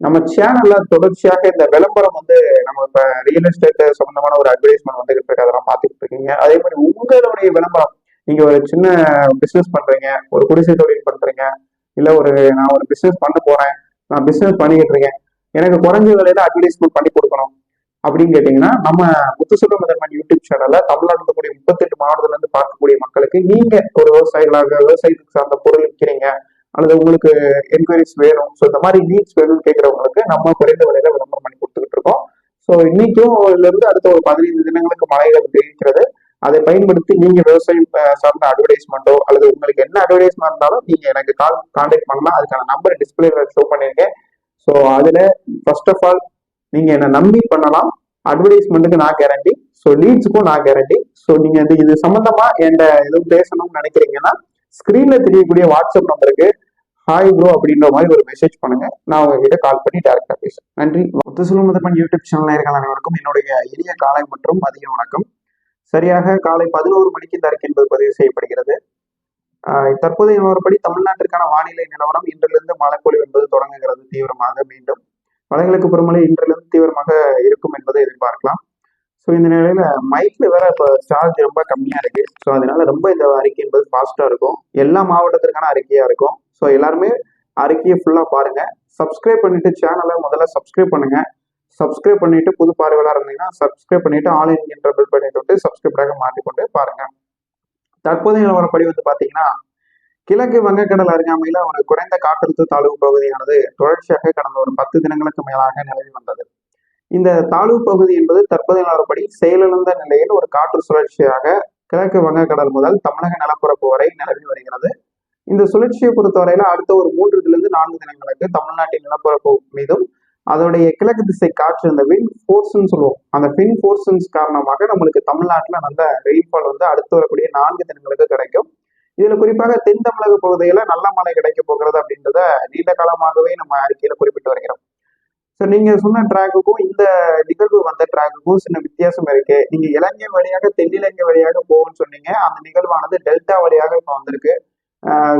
நம்ம சேனல்ல தொடர்ச்சியாக இந்த விளம்பரம் வந்து நம்ம இப்ப ரியல் எஸ்டேட் சம்பந்தமான ஒரு அட்வர்டைஸ்மெண்ட் வந்துகிட்டு இருக்கு அதெல்லாம் பாத்துக்கிட்டு இருக்கீங்க. அதே மாதிரி உங்களுடைய விளம்பரம் நீங்க ஒரு சின்ன பிசினஸ் பண்றீங்க ஒரு குடிசை தொழில் பண்றீங்க இல்ல ஒரு நான் ஒரு பிசினஸ் பண்ண போறேன் நான் பிசினஸ் பண்ணிக்கிட்டு இருக்கேன் எனக்கு குறைஞ்ச விலையில அட்வர்டைஸ்மெண்ட் பண்ணி கொடுக்கணும் அப்படின்னு கேட்டீங்கன்னா நம்ம முத்துசுட முதன்மன் யூடியூப் சேனல்ல தமிழ்நாட்டில் இருக்கக்கூடிய முப்பத்தெட்டு மாவட்டத்துல இருந்து பார்க்கக்கூடிய மக்களுக்கு நீங்க ஒரு விவசாயிகளாக விவசாயத்துக்கு சார்ந்த பொருள் விற்கிறீங்க அல்லது உங்களுக்கு என்கொயரிஸ் வேணும். ஸோ இந்த மாதிரி நீட்ஸ் வேணும்னு கேட்குறவங்களுக்கு நம்ம குறைந்த விலையில விளம்பரம் பண்ணி கொடுத்துக்கிட்டு இருக்கோம். ஸோ இன்னைக்கும் இருந்து அடுத்த ஒரு பதினைந்து தினங்களுக்கு மழைகள் தெரிவிக்கிறது அதை பயன்படுத்தி நீங்க விவசாயம் சார்ந்த அட்வர்டைஸ்மெண்ட்டோ அல்லது உங்களுக்கு என்ன அட்வர்டைஸ்மெண்ட் இருந்தாலும் நீங்க எனக்கு கால் கான்டாக்ட் பண்ணலாம். அதுக்கான நம்பர் டிஸ்பிளேல ஷோ பண்ணியிருக்கேன். ஸோ அதுல ஃபர்ஸ்ட் ஆஃப் ஆல் நீங்க என்ன நம்பி பண்ணலாம். அட்வர்டைஸ்மெண்ட்டுக்கு நான் கேரண்டி ஸோ லீட்ஸுக்கும் நான் கேரண்டி ஸோ நீங்க இது இது சம்பந்தமா என்கிட்ட எதுவும் பேசணும்னு நினைக்கிறீங்கன்னா ஸ்கிரீன்ல தெரியக்கூடிய வாட்ஸ்அப் நம்பருக்கு ஹாய் ப்ரோ அப்படின்ற மாதிரி ஒரு மெசேஜ் பண்ணுங்க. நான் உங்ககிட்ட கால் பண்ணி டேரக்டா பேசுறேன். நன்றி. முத்துசுலம் முதற்கன் யூடியூப் சேனல் இருக்கிற அனைவருக்கும் என்னுடைய இனிய காலை மற்றும் மதிய வணக்கம். சரியாக காலை பதினோரு மணிக்கு இந்த அறிக்கை என்பது பதிவு செய்யப்படுகிறது. தற்போதைய நிலவரப்படி தமிழ்நாட்டிற்கான வானிலை நிலவரம் இன்றிலிருந்து மழைப்பொழிவு என்பது தொடங்குகிறது தீவிரமாக மீண்டும். வடகிழக்கு பருவமழை இன்றிலிருந்து தீவிரமாக இருக்கும் என்பதை எதிர்பார்க்கலாம். ஸோ இந்த நிலையில மைக்ல வேற இப்போ சார்ஜ் ரொம்ப கம்மியா இருக்கு. ஸோ அதனால ரொம்ப இந்த அறிக்கை என்பது ஃபாஸ்டா இருக்கும். எல்லா மாவட்டத்திற்கான அறிக்கையா இருக்கும். ஸோ எல்லாருமே அறிக்கையை ஃபுல்லாக பாருங்கள் சப்ஸ்கிரைப் பண்ணிவிட்டு சேனலை முதல்ல சப்ஸ்கிரைப் பண்ணுங்கள் சப்ஸ்கிரைப் பண்ணிவிட்டு புது பார்வையாளர் இருந்தீங்கன்னா சப்ஸ்கிரைப் பண்ணிவிட்டு ஆல் என்கின்ற பில் பண்ணி தொட்டு சப்ஸ்கிரைபராக மாற்றிக்கொண்டு பாருங்கள் தற்போதைய நிலவரப்படி வந்து பார்த்தீங்கன்னா கிழக்கு வங்கக்கடல் அருகாமையில் ஒரு குறைந்த காற்றழுத்த தாழ்வு பகுதியானது தொடர்ச்சியாக கடந்த ஒரு பத்து தினங்களுக்கு மேலாக நிலவி வந்தது. இந்த தாழ்வு பகுதி என்பது தற்போதைய நிலவரப்படி செயலிழந்த நிலையில் ஒரு காற்று சுழற்சியாக கிழக்கு வங்கக்கடல் முதல் தமிழக நிலப்பரப்பு வரை நிலவி வருகிறது. இந்த சுழற்சியை பொறுத்தவரையில அடுத்த ஒரு மூன்றுலேருந்து நான்கு தினங்களுக்கு தமிழ்நாட்டின் நிலப்பரப்பு மீதும் அதோடைய கிழக்கு திசை காற்று இந்த வின் ஃபோர்ஸ்ன்னு சொல்லுவோம். அந்த வின் ஃபோர்ஸன்ஸ் காரணமாக நம்மளுக்கு தமிழ்நாட்டில் நல்ல ரெயின்ஃபால் வந்து அடுத்து வரக்கூடிய நான்கு தினங்களுக்கு கிடைக்கும். இதுல குறிப்பாக தென் தமிழக பகுதியில நல்ல மழை கிடைக்க போகிறது அப்படின்றத நீண்ட காலமாகவே நம்ம அறிக்கையில குறிப்பிட்டு வருகிறோம். ஸோ நீங்க சொன்ன ட்ராக்குக்கும் இந்த நிகழ்வு வந்த ட்ராக்குக்கும் சின்ன வித்தியாசம் இருக்கு. நீங்க இலங்கை வழியாக தென்னிலங்கை வழியாக போகும்னு சொன்னீங்க. அந்த நிகழ்வானது டெல்டா வழியாக இப்போ வந்திருக்கு.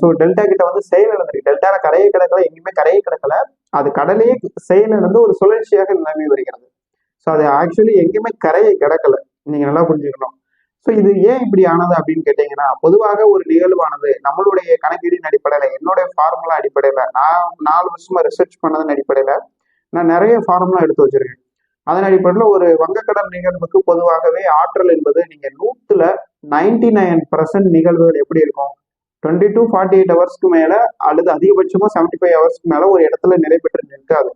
ஸோ டெல்டா கிட்ட வந்து செயல் இழந்திருக்கு டெல்டால கரையை கிடக்கல எங்கேயுமே கரையை கிடக்கல. அது கடலையே செயல் இழந்து ஒரு சுழற்சியாக நிலவி வருகிறது. ஸோ அது ஆக்சுவலி எங்கேயுமே கரையை கிடக்கல. நீங்க நல்லா புரிஞ்சுக்கணும். ஸோ இது ஏன் இப்படி ஆனது அப்படின்னு கேட்டீங்கன்னா பொதுவாக ஒரு நிகழ்வானது நம்மளுடைய கணக்கீடின் அடிப்படையில என்னுடைய ஃபார்முலா அடிப்படையில நான் நாலு வருஷமா ரிசர்ச் பண்ணதன் அடிப்படையில நான் நிறைய ஃபார்முலா எடுத்து வச்சிருக்கேன். அதன் அடிப்படையில் ஒரு வங்கக்கடல் நிகழ்வுக்கு பொதுவாகவே ஆற்றல் என்பது நீங்க நூத்துல நைன்டி நைன் பர்சன்ட் நிகழ்வுகள் எப்படி இருக்கும்? டுவெண்ட்டி டு ஃபார்ட்டி எயிட் ஹவர்ஸ்க்கு மேலே அல்லது அதிகபட்சமாக செவன்டி ஃபைவ் ஹவர்ஸ்க்கு மேலே ஒரு இடத்துல நிலை பெற்று நிற்காது.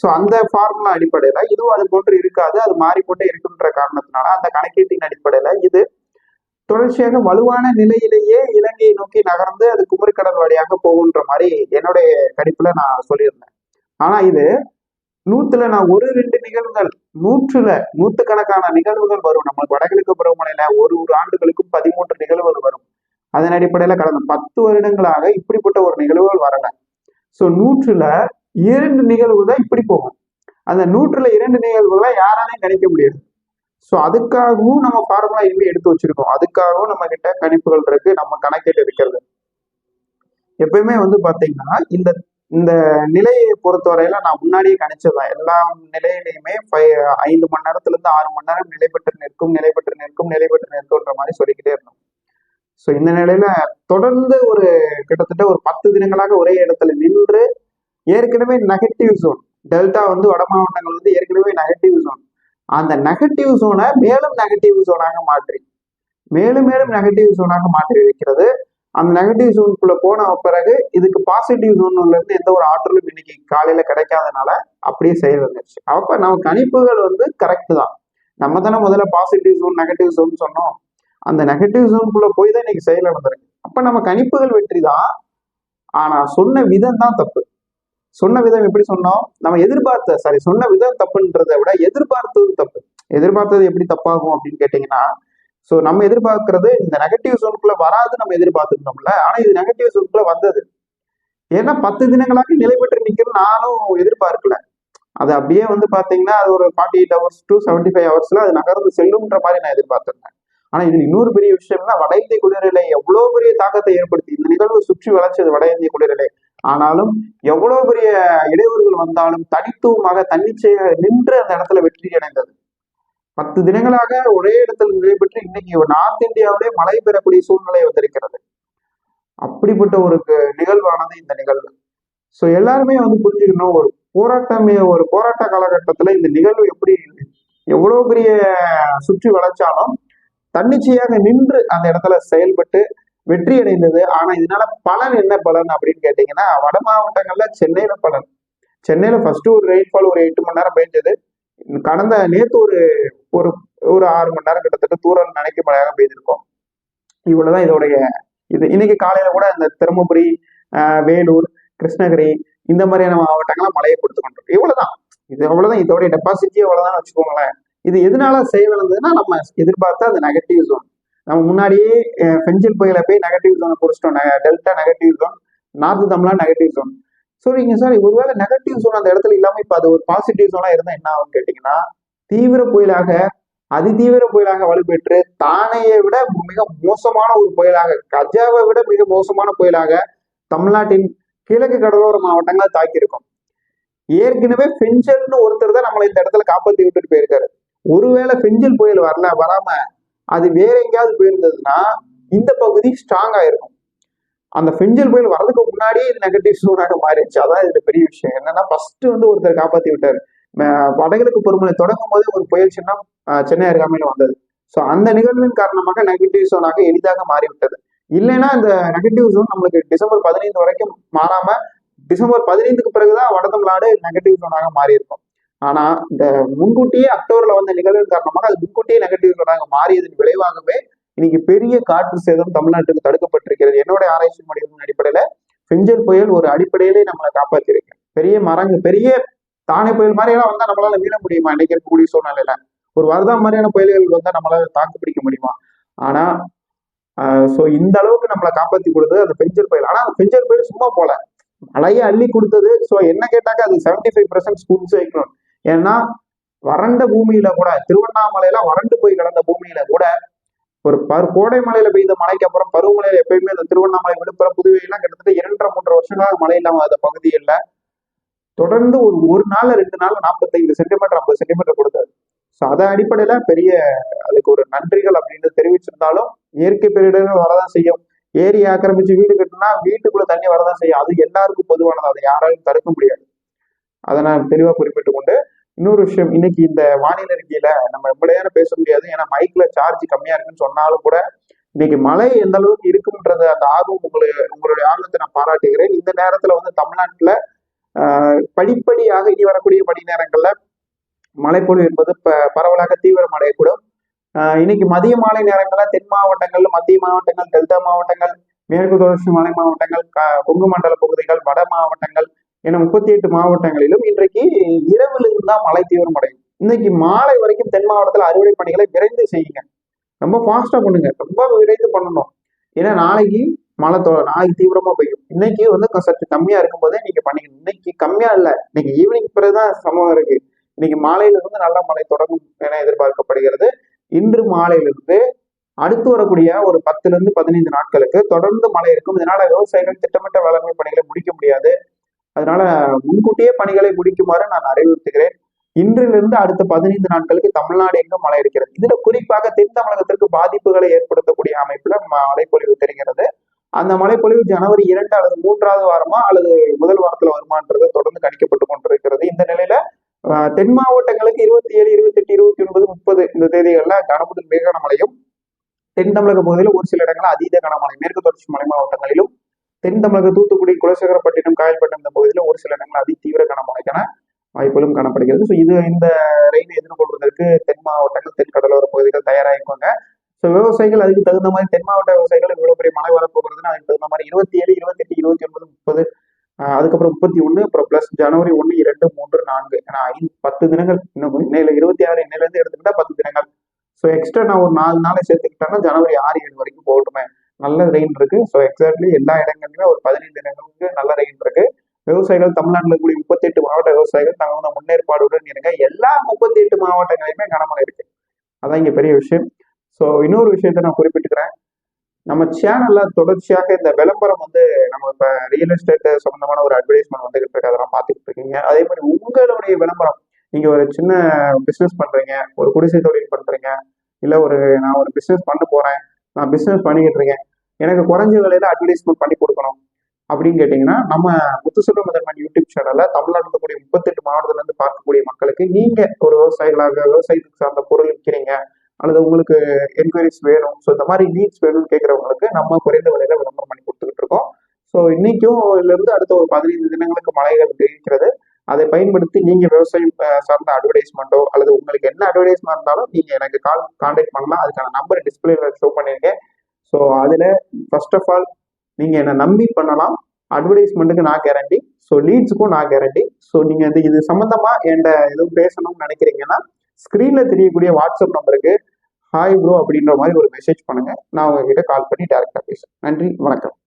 ஸோ அந்த ஃபார்முலா அடிப்படையில் இதுவும் அது போன்று இருக்காது. அது மாறி போட்டே இருக்குன்ற காரணத்தினால அந்த கணக்கீட்டின் அடிப்படையில் இது தொடர்ச்சியாக வலுவான நிலையிலேயே இலங்கையை நோக்கி நகர்ந்து அது குமரிக்கடல் வழியாக போகுன்ற மாதிரி என்னுடைய கணிப்புல நான் சொல்லியிருந்தேன். ஆனா இது நூத்துல நான் ஒரு ரெண்டு நிகழ்வுகள் நூற்றுல நூத்துக்கணக்கான நிகழ்வுகள் வரும். நம்மளுக்கு வடகிழக்கு பருவமழையில ஒரு ஒரு ஆண்டுகளுக்கும் பதிமூன்று நிகழ்வுகள் வரும். அதன் அடிப்படையில கடந்த பத்து வருடங்களாக இப்படிப்பட்ட ஒரு நிகழ்வுகள் வரல. சோ நூற்றுல இரண்டு நிகழ்வு தான் இப்படி போகும். அந்த நூற்றுல இரண்டு நிகழ்வுகளை யாராலையும் கணிக்க முடியாது. சோ அதுக்காகவும் நம்ம ஃபார்முலா இனிமே எடுத்து வச்சிருக்கோம். அதுக்காகவும் நம்ம கிட்ட கணிப்புகள் இருக்கு. நம்ம கணக்கீடு இருக்கிறது. எப்பயுமே வந்து பார்த்தீங்கன்னா இந்த இந்த நிலையை பொறுத்தவரையில நான் முன்னாடியே கணிச்சதான் எல்லா நிலையிலையுமே ஐந்து மணி நேரத்துல இருந்து ஆறு மணி நேரம் நிலை பெற்று நிற்கும் நிலை பெற்று நிற்கும் நிலை பெற்று நிற்கும்ன்ற மாதிரி சொல்லிக்கிட்டே இருந்தோம். ஸோ இந்த நிலையில தொடர்ந்து ஒரு கிட்டத்தட்ட ஒரு பத்து தினங்களாக ஒரே இடத்துல நின்று ஏற்கனவே நெகட்டிவ் ஜோன் டெல்டா வந்து வட மாவட்டங்கள் வந்து ஏற்கனவே நெகட்டிவ் ஜோன் அந்த நெகட்டிவ் ஜோனை மேலும் நெகட்டிவ் ஜோனாக மாற்றி மேலும் மேலும் நெகட்டிவ் ஜோனாக மாற்றி வைக்கிறது. அந்த நெகட்டிவ் ஜோனுக்குள்ள போன பிறகு இதுக்கு பாசிட்டிவ் ஜோன்ல இருந்து எந்த ஒரு ஆற்றலும் இன்னைக்கு காலையில கிடைக்காதனால அப்படியே செயல் வந்துருச்சு. அப்ப நம்ம கணிப்புகள் வந்து கரெக்ட் தான். நம்ம தானே முதல்ல பாசிட்டிவ் ஜோன் நெகட்டிவ் ஜோன் சொன்னோம். அந்த நெகட்டிவ் ஜோனுக்குள்ள போய் தான் இன்னைக்கு செயல் நடந்திருக்கு. அப்ப நம்ம கணிப்புகள் வெற்றி தான். ஆனா சொன்ன விதம் தான் தப்பு. சொன்ன விதம் எப்படி சொன்னோம்? நம்ம எதிர்பார்த்த சாரி சொன்ன விதம் தப்புன்றதை விட எதிர்பார்த்தது தப்பு. எதிர்பார்த்தது எப்படி தப்பாகும் அப்படின்னு கேட்டீங்கன்னா ஸோ நம்ம எதிர்பார்க்கறது இந்த நெகட்டிவ் ஜோனுக்குள்ள வராது நம்ம எதிர்பார்த்துருந்தோம்ல. ஆனா இது நெகட்டிவ் ஜோனுக்குள்ள வந்தது. ஏன்னா பத்து தினங்களாக நிலை பெற்று நிற்கிற நானும் எதிர்பார்க்கல. அது அப்படியே வந்து பாத்தீங்கன்னா அது ஒரு forty eight hours to seventy five ஹவர்ஸ்ல அது நகர்ந்து செல்லும்ன்ற மாதிரி நான் எதிர்பார்த்திருந்தேன். ஆனா இது இன்னொரு பெரிய விஷயம்னா வட இந்திய குளிரலை எவ்வளவு பெரிய தாக்கத்தை ஏற்படுத்தி இந்த நிகழ்வு சுற்றி வளைச்சது வட இந்திய குளிரலை ஆனாலும் எவ்வளவு பெரிய இடையூறுகள் வந்தாலும் தனித்துவமாக தன்னிச்சையாக நின்று அந்த இடத்துல வெற்றி அடைந்தது. பத்து தினங்களாக ஒரே இடத்தில் நிலை பெற்று இன்னைக்கு நார்த் இந்தியாவிலே மழை பெறக்கூடிய சூழ்நிலை வந்திருக்கிறது. அப்படிப்பட்ட ஒரு நிகழ்வானது இந்த நிகழ்வு. ஸோ எல்லாருமே வந்து புரிஞ்சுக்கணும் ஒரு போராட்டமே ஒரு போராட்ட காலகட்டத்துல இந்த நிகழ்வு எப்படி எவ்வளவு பெரிய சுற்றி வளைச்சாலும் தன்னிச்சையாக நின்று அந்த இடத்துல செயல்பட்டு வெற்றி அடைந்தது. ஆனா இதனால பலன் என்ன பலன் அப்படின்னு கேட்டீங்கன்னா வட மாவட்டங்கள்ல சென்னையில பலன். சென்னையில ஃபர்ஸ்ட் ஒரு ரெயின்ஃபால் ஒரு எட்டு மணி நேரம் பெய்ஞ்சது. கடந்த நேற்று ஒரு ஒரு ஒரு ஆறு மணி நேரம் கிட்டத்தட்ட தூரம் நினைக்க மழையாக பெய்திருக்கோம். இவ்வளவுதான் இதோடைய இது. இன்னைக்கு காலையில கூட இந்த தருமபுரி வேலூர் கிருஷ்ணகிரி இந்த மாதிரியான மாவட்டங்கள்லாம் மழையை கொடுத்து கொண்டிருக்கோம் இவ்வளவுதான். இது அவ்வளவுதான். இதோடைய டெபாசிட்டி அவ்வளவுதான் வச்சுக்கோங்களேன். இது எதனால செயலிழந்ததுன்னா நம்ம எதிர்பார்த்த அந்த நெகட்டிவ் ஜோன் நம்ம முன்னாடியே அஹ், பெஞ்சில் புயலை போய் நெகட்டிவ் ஜோனை குறிச்சிட்டோம் டெல்டா நெகட்டிவ் ஜோன் நார்த் தமிழா நெகட்டிவ் ஜோன் சொல்றீங்க சார் ஒருவேளை நெகட்டிவ் ஜோன் அந்த இடத்துல இல்லாம இப்ப அது ஒரு பாசிட்டிவ் ஜோனா இருந்தா என்ன ஆகும்னு கேட்டீங்கன்னா தீவிர புயலாக அதிதீவிர புயலாக வலுப்பெற்று தானையை விட மிக மோசமான ஒரு புயலாக கஜாவை விட மிக மோசமான புயலாக தமிழ்நாட்டின் கிழக்கு கடலோர மாவட்டங்களை தாக்கியிருக்கும். ஏற்கனவே பெஞ்சல்னு ஒருத்தர் தான் நம்மளை இந்த இடத்துல காப்பாத்தி விட்டுட்டு போயிருக்காரு. ஒருவேளை பெஞ்சல் புயல் வரல வராம அது வேற எங்கேயாவது போயிருந்ததுன்னா இந்த பகுதி ஸ்ட்ராங் ஆயிருக்கும். அந்த பெஞ்சல் புயல் வர்றதுக்கு முன்னாடியே இது நெகட்டிவ் சூனாக மாறிடுச்சு. அதான் இதுல பெரிய விஷயம். என்னன்னா ஃபர்ஸ்ட் வந்து ஒருத்தர் காப்பாத்தி விட்டாரு. வடகிழக்கு பொறுமலை தொடங்கும் போது ஒரு புயல் சின்னம் சென்னை அருகாமையில வந்தது. ஸோ அந்த நிகழ்வின் காரணமாக நெகட்டிவ் சோனாக எளிதாக மாறிவிட்டது. இல்லைன்னா இந்த நெகட்டிவ் சோன் நம்மளுக்கு டிசம்பர் பதினைந்து வரைக்கும் மாறாம டிசம்பர் பதினைந்துக்கு பிறகுதான் வட தமிழ்நாடு நெகட்டிவ் சோனாக மாறி இருக்கும் ஆனா இந்த முன்கூட்டியே அக்டோபர்ல வந்த நிகழ்வின் காரணமாக அது முன்கூட்டியே நெகட்டிவ் ஜோனாக மாறியதன் விளைவாகவே இன்னைக்கு பெரிய காற்று சேதம் தமிழ்நாட்டுக்கு தடுக்கப்பட்டிருக்கிறது. என்னுடைய ஆராய்ச்சி முடிவின் அடிப்படையில பெஞ்சல் புயல் ஒரு அடிப்படையிலே நம்மளை காப்பாத்திருக்கு பெரிய மரங்க பெரிய தானே புயல் மாதிரி எல்லாம் வந்தா நம்மளால வீழ முடியுமா? இன்னைக்கு இருக்கக்கூடிய சூழ்நிலையில. ஒரு வரதா மாதிரியான புயல்கள் வந்தா நம்மளால தாக்கு பிடிக்க முடியுமா? ஆனா சோ இந்த அளவுக்கு நம்மளை காப்பாத்தி கொடுத்தது அந்த பெஞ்சல் புயல். ஆனா அந்த பெஞ்சல் புயல் சும்மா போல. மழையை அள்ளி கொடுத்தது. சோ என்ன கேட்டாக்க அது seventy five percent school cyclone ஏன்னா வறண்ட பூமியில கூட திருவண்ணாமலையில வறண்டு போய் கிடந்த பூமியில கூட ஒரு பரு கோடை மலையில பெய்த மழைக்கு அப்புறம் பருவமழையில எப்பயுமே அந்த திருவண்ணாமலை விழுப்புரம் புதுவையெல்லாம் கிட்டத்தட்ட இரண்டரை மூன்றரை வருஷங்களாக மழை இல்லாம அந்த பகுதியில் தொடர்ந்து ஒரு ஒரு நாள் ரெண்டு நாள் நாற்பத்தைந்து சென்டிமீட்டர் ஐம்பது சென்டிமீட்டர் கொடுத்தாரு. ஸோ அதன் அடிப்படையில பெரிய அதுக்கு ஒரு நன்றிகள் அப்படின்னு தெரிவிச்சிருந்தாலும் இயற்கை பேரிடர்கள் வரதான் செய்யும். ஏரி ஆக்கிரமிச்சு வீடு கட்டினா வீட்டுக்குள்ள தண்ணி வரதான் செய்யும். அது எல்லாருக்கும் பொதுவானது. அதை யாராலும் தடுக்க முடியாது. அதை நான் தெளிவா குறிப்பிட்டு கொண்டு இன்னொரு விஷயம் இன்னைக்கு இந்த வானிலை அறிக்கையில நம்ம ரொம்ப நேரம் பேச முடியாது. ஏன்னா மைக்ல சார்ஜ் கம்மியா இருக்குன்னு சொன்னாலும் கூட இன்னைக்கு மழை எந்த அளவுக்கு இருக்கும்ன்றது அந்த ஆர்வம் உங்களுக்கு உங்களுடைய ஆர்வத்தை நான் பாராட்டுகிறேன். இந்த நேரத்துல வந்து தமிழ்நாட்டுல ஆஹ், படிப்படியாக இனி வரக்கூடிய மணி நேரங்கள்ல மழைப்பொழிவு என்பது ப- பரவலாக தீவிரம் அடையக்கூடும். ஆஹ், இன்னைக்கு மதிய மாலை நேரங்கள்ல தென் மாவட்டங்கள் மத்திய மாவட்டங்கள் டெல்டா மாவட்டங்கள் மேற்கு தொடர்ச்சி மலை மாவட்டங்கள் க- கொங்கு மண்டல பகுதிகள் வட மாவட்டங்கள் என முப்பத்தி எட்டு மாவட்டங்களிலும் இன்றைக்கு இரவில் இருந்தால் மழை தீவிரமடையும் இன்னைக்கு மாலை வரைக்கும் தென் மாவட்டத்தில் அறுவடை பணிகளை விரைந்து செய்யுங்க. ரொம்ப ஃபாஸ்டா பண்ணுங்க. ரொம்ப விரைந்து பண்ணணும். ஏன்னா நாளைக்கு மழை தோ நாளைக்கு தீவிரமா பெய்யும். இன்னைக்கு வந்து சற்று கம்மியா இருக்கும் போதே நீங்க பண்ணிக்கணும். இன்னைக்கு கம்மியா இல்லை. இன்னைக்கு ஈவினிங் பிறகுதான் சமம் இருக்கு. இன்னைக்கு மாலையில இருந்து நல்ல மழை தொடங்கும் என எதிர்பார்க்கப்படுகிறது. இன்று மாலையிலிருந்து அடுத்து வரக்கூடிய ஒரு பத்துல இருந்து பதினைந்து நாட்களுக்கு தொடர்ந்து மழை இருக்கும். இதனால விவசாயிகள் திட்டமிட்ட வேளாண்மை பணிகளை முடிக்க முடியாது. அதனால முன்கூட்டியே பணிகளை முடிக்குமாறு நான் அறிவுறுத்துகிறேன். இன்றிலிருந்து அடுத்த பதினைந்து நாட்களுக்கு தமிழ்நாடு எங்கும் மழை இருக்கிறது. இதுல குறிப்பாக தென் தமிழகத்திற்கு பாதிப்புகளை ஏற்படுத்தக்கூடிய அமைப்புல மழைப்பொழிவு தெரிகிறது. அந்த மழைப்பொழிவு ஜனவரி இரண்டு அல்லது மூன்றாவது வாரமா அல்லது முதல் வாரத்துல வருமானது தொடர்ந்து கணிக்கப்பட்டு கொண்டிருக்கிறது. இந்த நிலையில தென் மாவட்டங்களுக்கு இருபத்தி ஏழு இருபத்தி எட்டு இருபத்தி ஒன்பது முப்பது இந்த தேதிகள்ல கனமுதல் மிக கனமழையும் தென் தமிழக பகுதியில் ஒரு சில இடங்களில் அதீத கனமழை மேற்கு தொடர்ச்சி மலை மாவட்டங்களிலும் தென் தமிழக தூத்துக்குடி குலசேகரப்பட்டினம் காயல்பட்டினம் இந்த பகுதியில் ஒரு சில இடங்கள் அதி தீவிர கனமழைக்கான வாய்ப்புகளும் காணப்படுகிறது. ஸோ இது இந்த ரெயினை எதிர்கொள்வதற்கு தென் மாவட்டங்கள் தென் கடலோர பகுதிகள் தயாராகிக்குவாங்க ஸோ விவசாயிகள் அதுக்கு தகுந்த மாதிரி தென் மாவட்ட விவசாயிகள் இவ்வளவு பெரிய மழை வரப்போகிறதுனா அதுக்கு தகுந்த மாதிரி இருபத்தி ஏழு இருபத்தெட்டு இருபத்தி ஒன்பது முப்பது அதுக்கப்புறம் முப்பத்தி ஒன்று அப்புறம் பிளஸ் ஜனவரி ஒன்று இரண்டு மூன்று நான்கு ஏன்னா ஐந்து பத்து தினங்கள் இன்னும் இன்னையில இருபத்தி ஆறு இன்னையிலேருந்து எடுத்துக்கிட்டா பத்து தினங்கள். ஸோ எக்ஸ்ட்ரா நான் ஒரு நாலு நாளை சேர்த்துக்கிட்டேன்னா ஜனவரி ஆறு ஏழு வரைக்கும் போகட்டுமே. நல்ல ரெயின் இருக்கு. ஸோ எக்ஸாக்ட்லி எல்லா இடங்கள்லையுமே ஒரு பதினைந்து இடங்களுக்கு நல்ல ரெயின் இருக்கு. விவசாயிகள் தமிழ்நாட்டில் கூடிய முப்பத்தி எட்டு மாவட்ட விவசாயிகள் தகுந்த முன்னேற்பாடுடன் இருங்க. எல்லா முப்பத்தி எட்டு மாவட்டங்களையுமே கனமழை இருக்கு. அதான் இங்கே பெரிய விஷயம். ஸோ இன்னொரு விஷயத்த நான் குறிப்பிட்டுக்கிறேன். நம்ம சேனல்ல தொடர்ச்சியாக இந்த விளம்பரம் வந்து நம்ம இப்போ ரியல் எஸ்டேட் சம்பந்தமான ஒரு அட்வர்டைஸ்மெண்ட் வந்துகிட்டு இருக்கு. அதெல்லாம் பார்த்துக்கிட்டு இருக்கீங்க. அதே மாதிரி உங்களுடைய விளம்பரம் நீங்க ஒரு சின்ன பிஸ்னஸ் பண்றீங்க ஒரு குடிசை தொழில் பண்றீங்க இல்லை ஒரு நான் ஒரு பிஸ்னஸ் பண்ண போறேன் நான் பிஸ்னஸ் பண்ணிக்கிட்டு இருக்கேன். எனக்கு குறைஞ்ச விலையில அட்வர்டைஸ்மெண்ட் பண்ணி கொடுக்கணும். அப்படின்னு கேட்டீங்கன்னா நம்ம முத்துசெல்வ முதன்மன் யூடியூப் சேனல்ல தமிழ்நாடு இருக்கக்கூடிய முப்பத்தெட்டு மாவட்டத்துல இருந்து பார்க்கக்கூடிய மக்களுக்கு நீங்க ஒரு விவசாயிகளாக விவசாயத்துக்கு சார்ந்த பொருள் விற்கிறீங்க அல்லது உங்களுக்கு என்கொயரிஸ் வேணும். ஸோ இந்த மாதிரி நீட்ஸ் வேணும்னு கேட்குறவங்களுக்கு நம்ம குறைந்த விலையில விளம்பரம் பண்ணி கொடுத்துக்கிட்டு இருக்கோம். ஸோ இன்னைக்கும் இதுல இருந்து அடுத்த ஒரு பதினைந்து தினங்களுக்கு மழைகள் தெரிவிக்கிறது. அதை பயன்படுத்தி நீங்க விவசாயம் சார்ந்த அட்வர்டைஸ்மெண்ட்டோ அல்லது உங்களுக்கு என்ன அட்வர்டைஸ்மெண்ட் இருந்தாலும் நீங்க எனக்கு கால் கான்டாக்ட் பண்ணலாம். அதுக்கான நம்பர் டிஸ்பிளேல ஷோ பண்ணியிருக்கேன் ஸோ அதுல ஃபர்ஸ்ட் ஆஃப் ஆல் நீங்க என்ன நம்பி பண்ணலாம். அட்வர்டைஸ்மெண்ட்டுக்கு நான் கேரண்டி ஸோ லீட்ஸுக்கும் நான் கேரண்டி ஸோ நீங்க இது இது சம்பந்தமா என்கிட்ட எதுவும் பேசணும்னு நினைக்கிறீங்கன்னா ஸ்க்ரீன்ல தெரியக்கூடிய வாட்ஸ்அப் நம்பருக்கு ஹாய் ப்ரோ அப்படின்ற மாதிரி ஒரு மெசேஜ் பண்ணுங்க. நான் உங்ககிட்ட கால் பண்ணி டேரக்டா பேசுறேன். நன்றி வணக்கம்.